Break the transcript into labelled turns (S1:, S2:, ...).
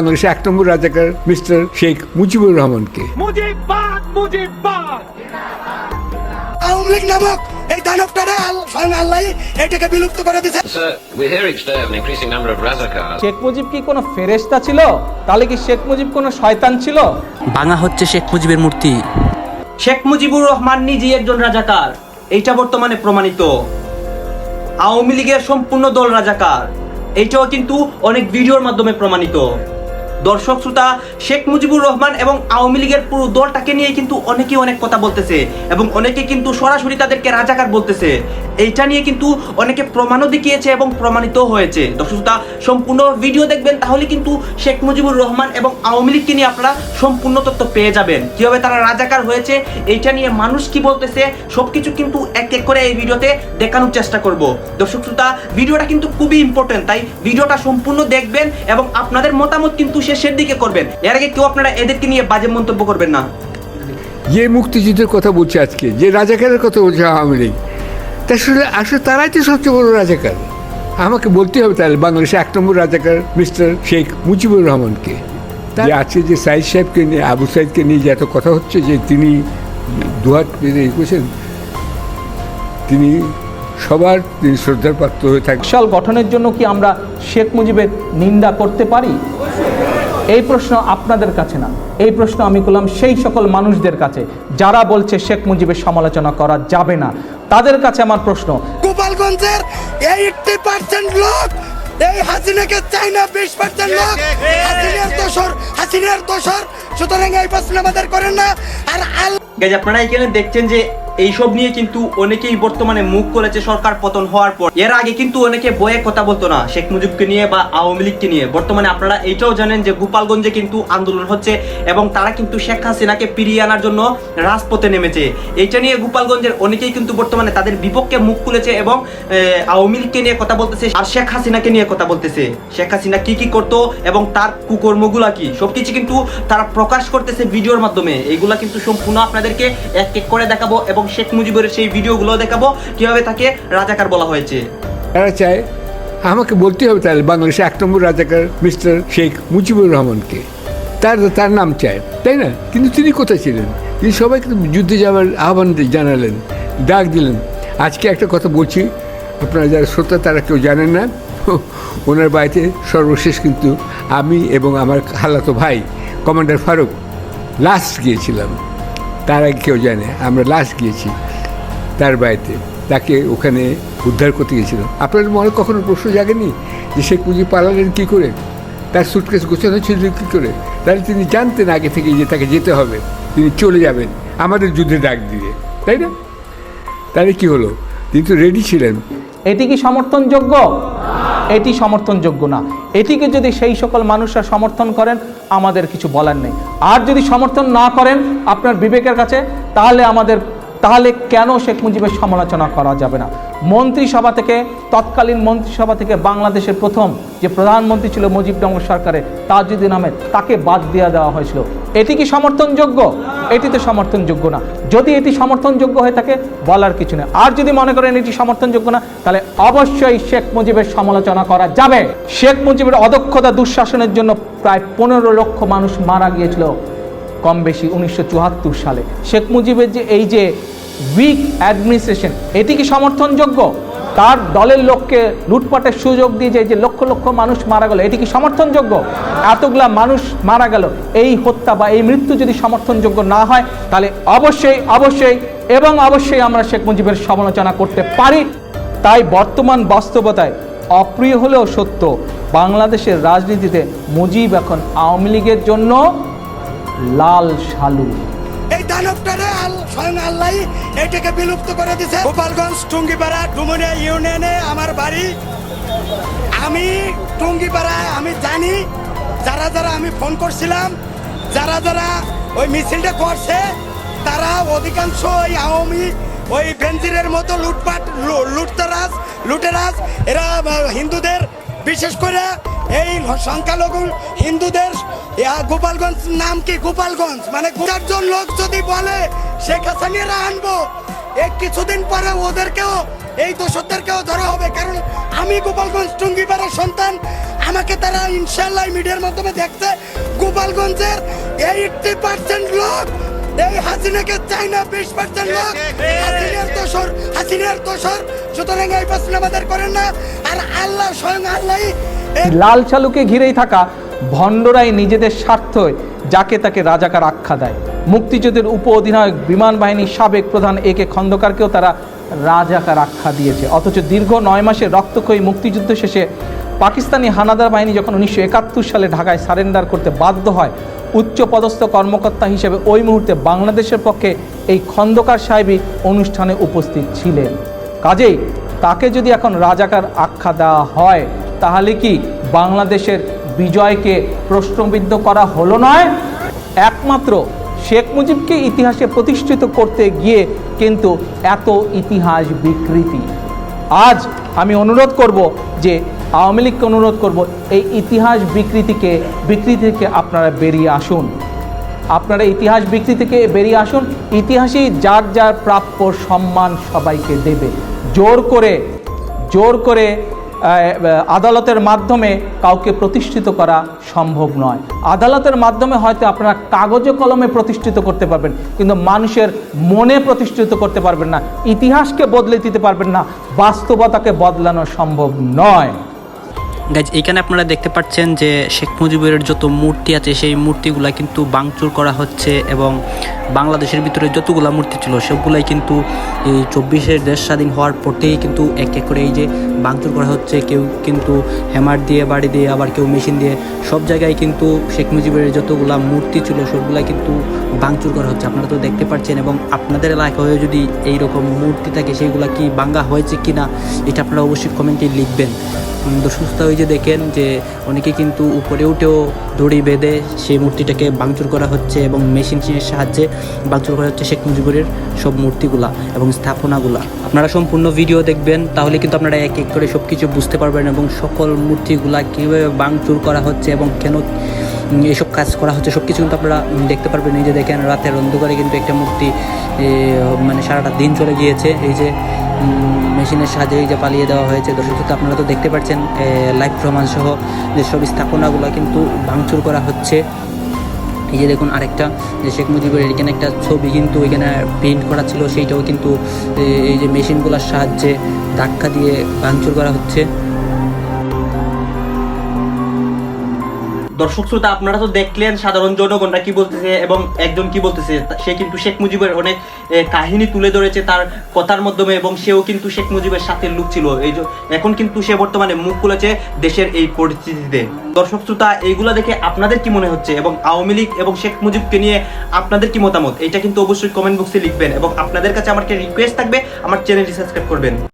S1: বাংলাদেশে এক নম্বর রাজাকার মিস্টার শেখ মুজিবুর রহমানকে।
S2: মুজিবাদ মুজিবাদ
S3: আওয়ামী লীগ নামক এই দানবটারে স্বয়ং আল্লাহ এটাকে বিলুপ্ত করে দিয়েছে।
S4: Sir, we're hearing today of an increasing number of Razakars.
S5: Sheikh Mujib কি কোনো ফেরেশতা ছিল? তাহলে কি শেখ মুজিব কোনো শয়তান ছিল?
S6: ভাঙা হচ্ছে শেখ মুজিবের মূর্তি।
S7: শেখ মুজিবুর রহমান নিজেই একজন রাজাকার। এইটা বর্তমানে প্রমাণিত। আওয়ামী লীগের সম্পূর্ণ দল রাজাকার। এইটাও কিন্তু অনেক ভিডিওর মাধ্যমে প্রমাণিত। দর্শক শ্রোতা, শেখ মুজিবুর রহমান এবং আওয়ামী লীগের পুরো দলটাকে নিয়ে কিন্তু অনেকেই অনেক কথা বলতেছে এবং অনেকে কিন্তু সরাসরি তাদেরকে রাজাকার বলতেছে। এইটা নিয়ে কিন্তু অনেকে প্রমাণও দেখিয়েছে এবং প্রমাণিত হয়েছে। দর্শক শ্রোতা, সম্পূর্ণ ভিডিও দেখবেন, তাহলে কিন্তু শেখ মুজিবুর রহমান এবং আওয়ামী লীগকে নিয়ে আপনারা সম্পূর্ণ তথ্য পেয়ে যাবেন। কীভাবে তারা রাজাকার হয়েছে, এইটা নিয়ে মানুষ কি বলতেছে, সবকিছু কিন্তু এক এক করে এই ভিডিওতে দেখানোর চেষ্টা করব। দর্শক শ্রোতা, ভিডিওটা কিন্তু খুবই ইম্পর্টেন্ট তাই ভিডিওটা সম্পূর্ণ দেখবেন এবং আপনাদের মতামত কিন্তু শেষের দিকে করবেন। এর আগে কেউ আপনারা এদেরকে নিয়ে বাজে মন্তব্য করবেন না।
S1: যে মুক্তিযুদ্ধের কথা বলছে আজকে যে রাজাকারের কথা বলছে আওয়ামী লীগ তা আসলে আসলে তারাই তো সবচেয়ে বড় রাজাকার। আমাকে বলতে হবে তাহলে বাংলাদেশে এক নম্বর রাজাকার মিস্টার শেখ মুজিবুর রহমানকে। যে আছে যে সাইদ সাহেবকে নিয়ে আবু সাইদকে নিয়ে যে এত কথা হচ্ছে যে তিনি দুহাত পেরে করছেন তিনি সবার তিনি শ্রদ্ধার পাত্র হয়ে থাকবেন
S5: বিশাল গঠনের জন্য কি আমরা শেখ মুজিবের নিন্দা করতে পারি? এই প্রশ্ন আপনাদের কাছে না। এই প্রশ্ন আমি করলাম সেই সকল মানুষদের কাছে। যারা বলছে শেখ মুজিবের সমালোচনা করা যাবে না তাদের কাছে আমার প্রশ্ন।
S3: গোপালগঞ্জের এইটটি পার্সেন্ট লোক এই হাসিনাকে চায় না বিশ পার্সেন্ট লোক। হাসিনার দোষর হাসিনার দোষর। সুতরাং এই প্রশ্ন আমাদের করেন না। আর
S7: আপনারা এখানে দেখছেন যে এইসব নিয়ে কিন্তু অনেকেই বর্তমানে মুখ করেছে সরকার পতন হওয়ার পর। এর আগে কিন্তু অনেকে বয়ে কথা বলতো না, শেখ মুজিবকে নিয়ে বা আওয়ামী লীগকে নিয়ে। বর্তমানে আপনারা এইটাও জানেন যে গোপালগঞ্জে কিন্তু আন্দোলন হচ্ছে এবং তারা কিন্তু শেখ হাসিনাকে ফিরিয়ে আনার জন্য রাজপথে নেমেছে। এইটা নিয়ে গোপালগঞ্জের অনেকেই কিন্তু বর্তমানে তাদের বিপক্ষে মুখ খুলেছে এবং আওয়ামী লীগকে নিয়ে কথা বলতেছে আর শেখ হাসিনাকে নিয়ে কথা বলতেছে। শেখ হাসিনা কি কি করতো এবং তার কুকর্মগুলা কি? সবকিছু কিন্তু তারা প্রকাশ করতেছে ভিডিওর মাধ্যমে। এইগুলা কিন্তু সম্পূর্ণ আপনাদেরকে এক এক করে দেখাবো এবং শেখ মুজিবের সেই ভিডিওগুলো দেখাবো। কীভাবে তাকে রাজাকার বলা হয়েছে।
S1: তারা চায়, আমাকে বলতে হবে তাহলে বাংলাদেশে এক নম্বর রাজাকার মিস্টার শেখ মুজিবুর রহমানকে। তার তার নাম চায়, তাই না? কিন্তু তিনি কোথায় ছিলেন? তিনি সবাইকে যুদ্ধে যাওয়ার আহ্বান জানালেন, ডাক দিলেন। আজকে একটা কথা বলছি, আপনারা যারা শ্রোতা, তারা কেউ জানেন না। ওনার বাড়িতে সর্বশেষ কিন্তু আমি এবং আমার খালাতো ভাই, কমান্ডার ফারুক, লাস্ট গিয়েছিলাম। তার আগে কেউ জানে, আমরা লাস্ট গিয়েছি তার বাড়িতে। তাকে ওখানে উদ্ধার করতে গেছিল আপনাদের মনে কখনো প্রশ্ন জাগেনি যে সে মুজিব পালালেন কী করে? তার সুটকেস গোছানো ছিল কী করে? তাহলে তিনি জানতেন আগে থেকে যে তাকে যেতে হবে। তিনি চলে যাবেন আমাদের যুদ্ধে ডাক দিয়ে। তাই না? তাহলে কি হলো? তিনি তো রেডি ছিলেন।
S5: এটি কি সমর্থনযোগ্য? এটি সমর্থনযোগ্য না। এটিকে যদি সেই সকল মানুষরা সমর্থন করেন আমাদের কিছু বলার নেই। আর যদি সমর্থন না করেন আপনার বিবেকের কাছে, তাহলে আমাদের তাহলে কেন শেখ মুজিবের সমালোচনা করা যাবে না? মন্ত্রিসভা থেকে, তৎকালীন মন্ত্রিসভা থেকে বাংলাদেশের প্রথম যে প্রধানমন্ত্রী ছিল মুজিবনগর সরকারে তাজুদ্দিন আহমেদ, তাকে বাদ দিয়ে দেওয়া হয়েছিল। এটি কি সমর্থনযোগ্য? এটি তো সমর্থনযোগ্য না। যদি এটি সমর্থনযোগ্য হয়ে থাকে, বলার কিছু নেই। আর যদি মনে করেন এটি সমর্থনযোগ্য না, তাহলে অবশ্যই শেখ মুজিবের সমালোচনা করা যাবে। শেখ মুজিবের অদক্ষতা দুঃশাসনের জন্য প্রায় পনেরো লক্ষ মানুষ মারা গিয়েছিল কম বেশি উনিশশো চুয়াত্তর সালে। শেখ মুজিবের যে এই যে উইক অ্যাডমিনিস্ট্রেশন এটি কি সমর্থনযোগ্য? তার দলের লোককে লুটপাটের সুযোগ দিয়ে যে লক্ষ লক্ষ মানুষ মারা গেল, এটি কি সমর্থনযোগ্য? এতগুলা মানুষ মারা গেল, এই হত্যা বা এই মৃত্যু যদি সমর্থনযোগ্য না হয়, তাহলে অবশ্যই অবশ্যই এবং অবশ্যই আমরা শেখ মুজিবের সমালোচনা করতে পারি। তাই বর্তমান বাস্তবতায় অপ্রিয় হলেও সত্য, বাংলাদেশের রাজনীতিতে মুজিব এখন আওয়ামী লীগের জন্য লাল সালু
S3: এই দানবটারে স্বয়ং আল্লাহ এটাকে বিলুপ্ত করে দিয়েছে। গোপালগঞ্জ, টুঙ্গিপাড়া, ডুমুরিয়া ইউনিয়নে আমার বাড়ি। আমি টুঙ্গিপাড়ায় আমি জানি, যারা যারা আমি ফোন করছিলাম, যারা যারা ওই মিছিলটা করছে, তারা অধিকাংশ ওই আওয়ামী, ওই বেঞ্জিরের মতো লুটপাট লুটতারাজ, লুটেরাজ, এরা হিন্দুদের, বিশেষ করে এই সংখ্যালঘু হিন্দুদের গোপালগঞ্জ নাম কি গোপালগঞ্জ? মানে চারজন লোক যদি বলে শেখ হাসানিরা আনব এই কিছুদিন পরে ওদেরকেও এই দোষদেরকেও ধরা হবে। কারণ আমি গোপালগঞ্জ টুঙ্গিপাড়ার সন্তান আমাকে তারা ইনশাল্লাহ মিডিয়ার মাধ্যমে দেখছে। গোপালগঞ্জের এইটটি পার্সেন্ট লোক এই হাসিনাকে চাই না বিশ পার্সেন্ট লোক। হাসিনার দোষর হাসিনার দোষর সুতরাং এই প্রশ্ন আমাদের করেন না। আর আল্লাহ স্বয়ং আল্লাহ
S5: লাল চালুকে ঘিরেই থাকা ভণ্ডরাই নিজেদের স্বার্থে যাকে তাকে রাজাকার আখ্যা দেয়। মুক্তিযুদ্ধের উপ অধিনায়ক বিমান বাহিনীর সাবেক প্রধান এ কে খন্দকারকেও তারা রাজাকার আখ্যা দিয়েছে। অথচ দীর্ঘ নয় মাসের রক্তক্ষয়ী মুক্তিযুদ্ধ শেষে পাকিস্তানি হানাদার বাহিনী যখন উনিশশো একাত্তর সালে ঢাকায় সারেন্ডার করতে বাধ্য হয় উচ্চ পদস্থ কর্মকর্তা হিসেবে ওই মুহূর্তে বাংলাদেশের পক্ষে এই খন্দকার সাহেবই অনুষ্ঠানে উপস্থিত ছিলেন। কাজেই তাকে যদি এখন রাজাকার আখ্যা দেওয়া হয়, তাহলে কি বাংলাদেশের বিজয়কে প্রশ্নবিদ্ধ করা হলো নয়। একমাত্র শেখ মুজিবকে ইতিহাসে প্রতিষ্ঠিত করতে গিয়ে কিন্তু এত ইতিহাস বিকৃতি। আজ আমি অনুরোধ করব যে আওয়ামী লীগকে অনুরোধ করব এই ইতিহাস বিকৃতিকে, বিকৃতি থেকে আপনারা বেরিয়ে আসুন। আপনারা ইতিহাস বিকৃতি থেকে বেরিয়ে আসুন। ইতিহাসেই যার যার প্রাপ্য সম্মান সবাইকে দেবে। জোর করে জোর করে আদালতের মাধ্যমে কাউকে প্রতিষ্ঠিত করা সম্ভব নয়। আদালতের মাধ্যমে হয়তো আপনারা কাগজে কলমে প্রতিষ্ঠিত করতে পারবেন, কিন্তু মানুষের মনে প্রতিষ্ঠিত করতে পারবেন না, ইতিহাসকে বদলে দিতে পারবেন না, বাস্তবতাকে বদলানো সম্ভব নয়।
S6: গাইজ এখানে আপনারা দেখতে পাচ্ছেন যে শেখ মুজিবের যত মূর্তি আছে, সেই মূর্তিগুলা কিন্তু বাংচুর করা হচ্ছে এবং বাংলাদেশের ভিতরে যতগুলা মূর্তি ছিল, সবগুলাই কিন্তু এই চব্বিশের দেশ স্বাধীন হওয়ার পরতেই কিন্তু এক এক করে এই যে বাংচুর করা হচ্ছে। কেউ কিন্তু হ্যামার দিয়ে, বাড়ি দিয়ে, আবার কেউ মেশিন দিয়ে, সব জায়গায় কিন্তু শেখ মুজিবের যতগুলা মূর্তি ছিল, সবগুলাই কিন্তু বাংচুর করা হচ্ছে। আপনারা তো দেখতে পাচ্ছেন এবং আপনাদের এলাকায় যদি এই রকম মূর্তি থাকে, সেইগুলা কি বাঙ্গা হয়েছে কি না এটা আপনারা অবশ্যই কমেন্টে লিখবেন। সুস্থ ওই যে দেখেন যে অনেকে কিন্তু উপরে উঠেও দড়ি বেঁধে সেই মূর্তিটাকে বাংচুর করা হচ্ছে এবং মেশিন মেশিনের সাহায্যে বাংচুর করা হচ্ছে শেখ মুজিবুরের সব মূর্তিগুলা এবং স্থাপনাগুলা। আপনারা সম্পূর্ণ ভিডিও দেখবেন, তাহলে কিন্তু আপনারা এক এক করে সব কিছু বুঝতে পারবেন এবং সকল মূর্তিগুলা কীভাবে বাংচুর করা হচ্ছে এবং কেন এসব কাজ করা হচ্ছে সব কিছু কিন্তু আপনারা দেখতে পারবেন। এই যে দেখেন, রাতের অন্ধকারে কিন্তু একটা মূর্তি মানে সারাটা দিন চলে গিয়েছে। এই যে মেশিনের সাহায্যে যে পালিয়ে দেওয়া হয়েছে। দর্শক আপনারা তো দেখতে পাচ্ছেন লাইভ প্রমাণ সহ যে সব স্থাপনাগুলো কিন্তু ভাঙচুর করা হচ্ছে। এই যে দেখুন আরেকটা, যে শেখ মুজিবের এখানে একটা ছবি কিন্তু এখানে প্রিন্ট করা ছিল, সেইটাও কিন্তু এই যে মেশিনগুলোর সাহায্যে ধাক্কা দিয়ে ভাঙচুর করা হচ্ছে।
S7: দর্শক শ্রোতা, আপনারা তো দেখলেন সাধারণ জনগণরা কি বলতেছে এবং একজন কি বলতেছে সে কিন্তু শেখ মুজিবের অনেক কাহিনী তুলে ধরেছে তার কথার মাধ্যমে এবং সেও কিন্তু শেখ মুজিবের সাথে লুক ছিল। এই এখন কিন্তু সে বর্তমানে মুখ খুলেছে দেশের এই পরিস্থিতিতে। দর্শক শ্রোতা, এইগুলা দেখে আপনাদের কি মনে হচ্ছে এবং আওয়ামী লীগ এবং শেখ মুজিবকে নিয়ে আপনাদের কি মতামত? এটা কিন্তু অবশ্যই কমেন্ট বক্সে লিখবেন এবং আপনাদের কাছে আমার রিকোয়েস্ট থাকবে, আমার চ্যানেলটি সাবস্ক্রাইব করবেন।